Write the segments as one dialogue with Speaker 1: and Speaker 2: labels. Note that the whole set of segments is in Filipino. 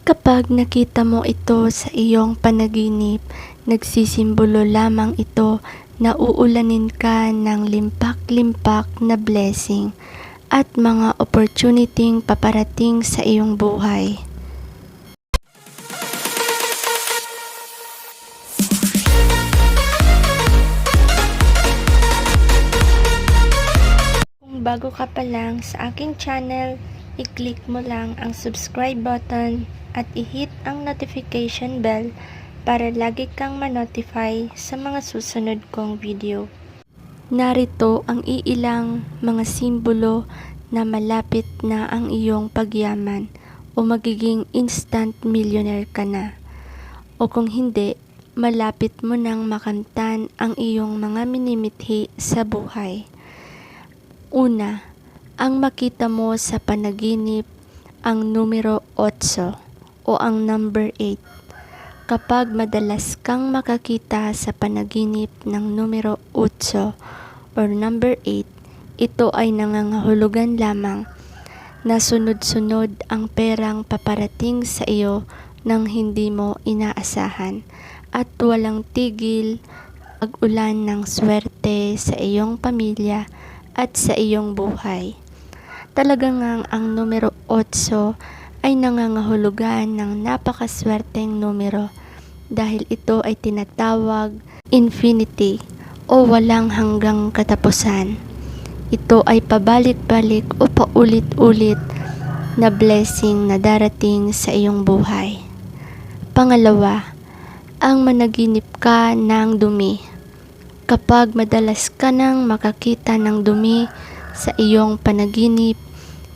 Speaker 1: Kapag nakita mo ito sa iyong panaginip, nagsisimbolo lamang ito na uulanin ka ng limpak-limpak na blessing at mga opportuniting paparating sa iyong buhay. Kung bago ka pa lang sa aking channel, i-click mo lang ang subscribe button at i-hit ang notification bell para lagi kang ma-notify sa mga susunod kong video. Narito ang iilang mga simbolo na malapit na ang iyong pagyaman o magiging instant millionaire ka na. O kung hindi, malapit mo nang makamtan ang iyong mga minimithi sa buhay. Una, ang makita mo sa panaginip ang numero 8 o ang number 8. Kapag madalas kang makakita sa panaginip ng numero 8 or number 8, ito ay nangangahulugan lamang na sunod-sunod ang perang paparating sa iyo nang hindi mo inaasahan at walang tigil pag-ulan ng swerte sa iyong pamilya at sa iyong buhay. Talaga ngang ang numero 8 ay nangangahulugan ng napakaswerteng numero dahil ito ay tinatawag infinity o walang hanggang katapusan. Ito ay pabalik-balik o paulit-ulit na blessing na darating sa iyong buhay. Pangalawa, ang managinip ka ng dumi. Kapag madalas ka nang makakita ng dumi sa iyong panaginip,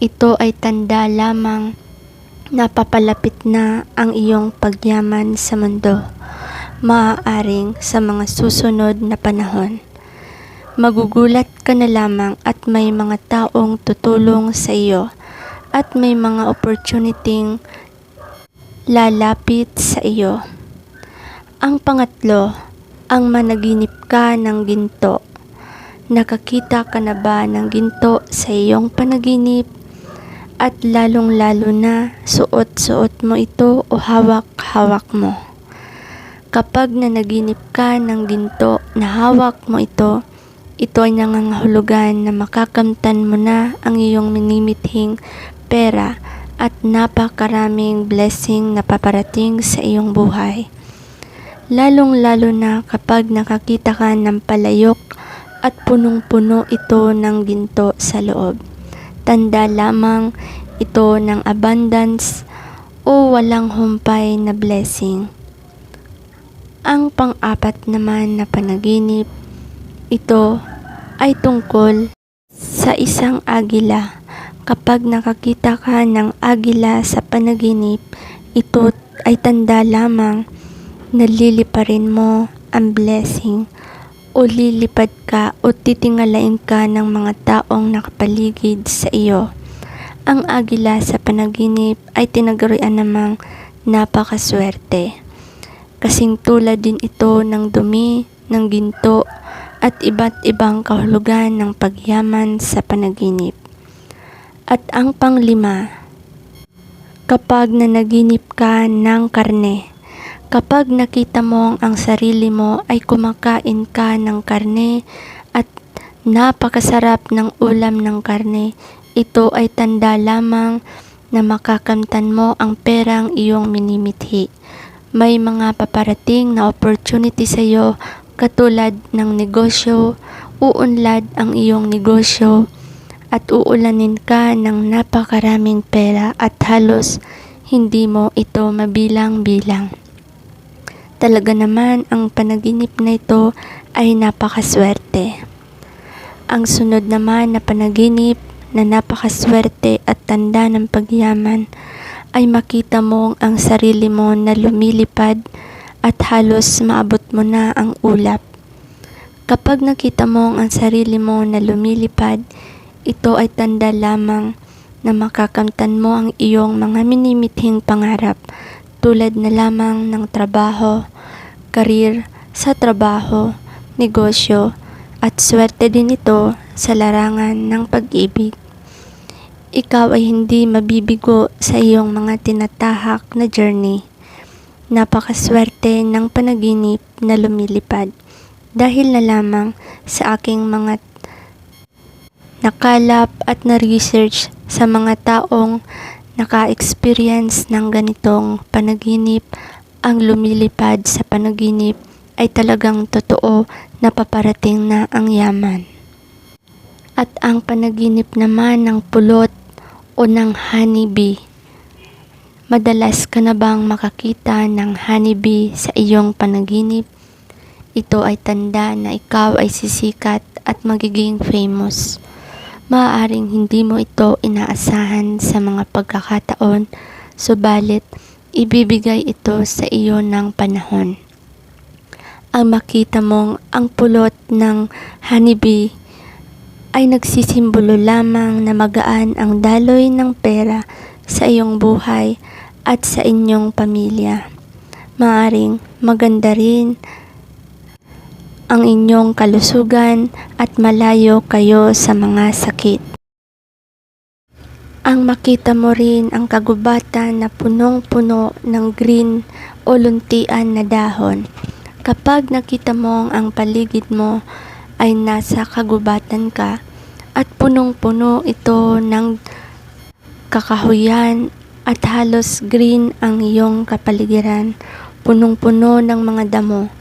Speaker 1: ito ay tanda lamang na papalapit na ang iyong pagyaman sa mundo, maaaring sa mga susunod na panahon. Magugulat ka na lamang at may mga taong tutulong sa iyo at may mga opportuniting lalapit sa iyo. Ang pangatlo, ang managinip ka ng ginto. Nakakita ka na ba ng ginto sa iyong panaginip? At lalong-lalo na suot-suot mo ito o hawak-hawak mo. Kapag nanaginip ka ng ginto na hawak mo ito, ito ay nangangahulugan na makakamtan mo na ang iyong minimithing pera at napakaraming blessing na paparating sa iyong buhay. Lalong-lalo na kapag nakakita ka ng palayok at punong-puno ito ng ginto sa loob. Tanda lamang ito ng abundance o walang humpay na blessing. Ang pang-apat naman na panaginip, ito ay tungkol sa isang agila. Kapag nakakita ka ng agila sa panaginip, ito ay tanda lamang naliliparin mo ang blessing o lilipad ka o titingalain ka ng mga taong nakapaligid sa iyo. Ang agila sa panaginip ay tinagurian namang napakaswerte. Kasing tulad din ito ng dumi, ng ginto, at iba't ibang kahulugan ng pagyaman sa panaginip. At ang panglima, kapag nanaginip ka ng karne, Kapag nakita mo ang sarili mo ay kumakain ka ng karne at napakasarap ng ulam ng karne, ito ay tanda lamang na makakamtan mo ang perang iyong minimithi. May mga paparating na opportunity sa iyo katulad ng negosyo, uunlad ang iyong negosyo at uulanin ka ng napakaraming pera at halos hindi mo ito mabilang-bilang. Talaga naman ang panaginip na ito ay napakaswerte. Ang sunod naman na panaginip na napakaswerte at tanda ng pagyaman ay makita mo ang sarili mo na lumilipad at halos maabot mo na ang ulap. Kapag nakita mo ang sarili mo na lumilipad, ito ay tanda lamang na makakamtan mo ang iyong mga minimithing pangarap tulad na lamang ng trabaho, karir sa trabaho, negosyo, at swerte din ito sa larangan ng pag-ibig. ikaw ay hindi mabibigo sa iyong mga tinatahak na journey. Napakaswerte ng panaginip na lumilipad dahil na lamang sa aking mga nakalap at na-research sa mga taong naka-experience ng ganitong panaginip ang lumilipad sa panaginip ay talagang totoo na paparating na ang yaman. At ang panaginip naman ng pulot o ng honeybee. Madalas ka na bang makakita ng honeybee sa iyong panaginip? Ito ay tanda na ikaw ay sisikat at magiging famous. Maaaring hindi mo ito inaasahan sa mga pagkakataon, subalit ibibigay ito sa iyo ng panahon. Ang makita mong ang pulot ng honeybee ay nagsisimbolo lamang na magaan ang daloy ng pera sa iyong buhay at sa inyong pamilya. Maaring maganda rin ang inyong kalusugan at malayo kayo sa mga sakit. Ang makita mo rin ang kagubatan na punong-puno ng green o luntian na dahon. Kapag nakita mo ang paligid mo ay nasa kagubatan ka at punong-puno ito ng kakahuyan at halos green ang iyong kapaligiran, punong-puno ng mga damo.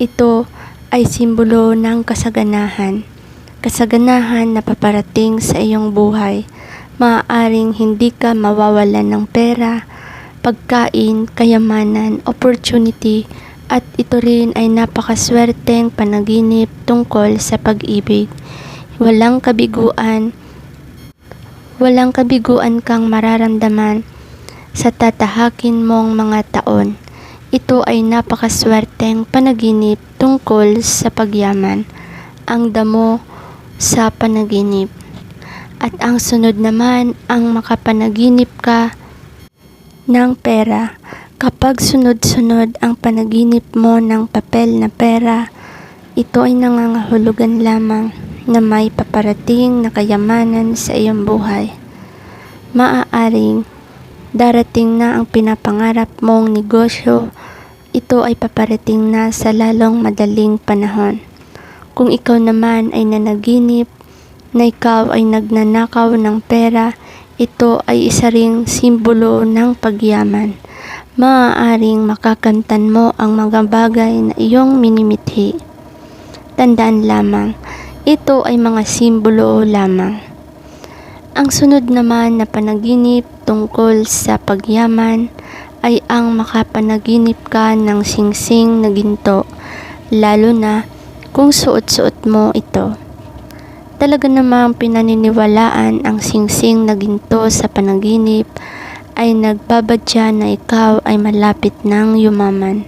Speaker 1: Ito ay simbolo ng kasaganahan. Kasaganahan na paparating sa iyong buhay. Maaaring hindi ka mawawalan ng pera, pagkain, kayamanan, opportunity, at ito rin ay napakaswerteng panaginip tungkol sa pag-ibig. Walang kabiguan, walang kabiguan kang mararamdaman sa tatahakin mong mga taon. Ito ay napakaswerteng panaginip tungkol sa pagyaman, ang damo sa panaginip. At ang sunod naman ang makapanaginip ka ng pera. Kapag sunod-sunod ang panaginip mo ng papel na pera, ito ay nangangahulugan lamang na may paparating na kayamanan sa iyong buhay. Maaaring darating na ang pinapangarap mong negosyo, ito ay paparating na sa lalong madaling panahon. Kung ikaw naman ay nanaginip na ikaw ay nagnanakaw ng pera, ito ay isa ring simbolo ng pagyaman. Maaaring makakamtan mo ang mga bagay na iyong minimithi. Tandaan lamang, ito ay mga simbolo lamang. Ang sunod naman na panaginip tungkol sa pagyaman ay ang makapanaginip ka ng singsing na ginto, lalo na kung suot-suot mo ito. Talaga namang pinaniniwalaan ang singsing na ginto sa panaginip ay nagbabadya na ikaw ay malapit ng yumaman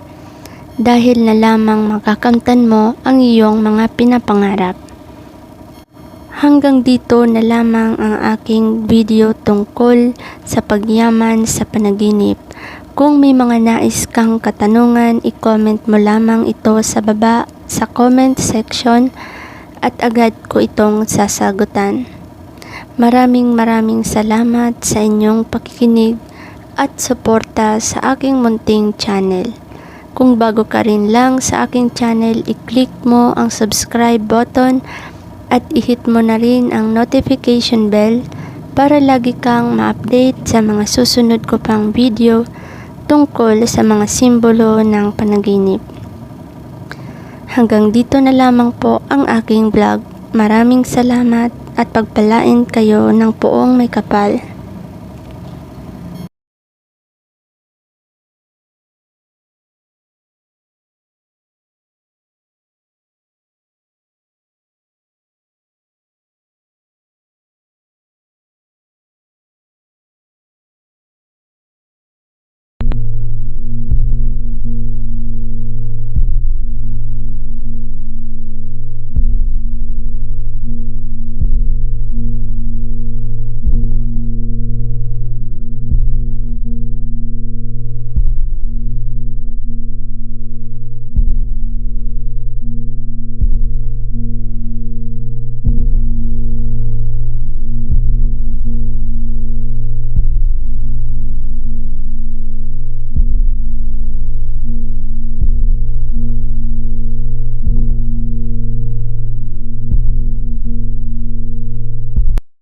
Speaker 1: dahil na lamang makakamtan mo ang iyong mga pinapangarap. Hanggang dito na lamang ang aking video tungkol sa pagyaman sa panaginip. Kung may mga nais kang katanungan, i-comment mo lamang ito sa baba sa comment section at agad ko itong sasagutan. Maraming maraming salamat sa inyong pakikinig at suporta sa aking munting channel. Kung bago ka rin lang sa aking channel, i-click mo ang subscribe button at i-hit mo na rin ang notification bell para lagi kang ma-update sa mga susunod ko pang video tungkol sa mga simbolo ng panaginip. Hanggang dito na lamang po ang aking vlog. Maraming salamat at pagpalain kayo ng poong may kapal.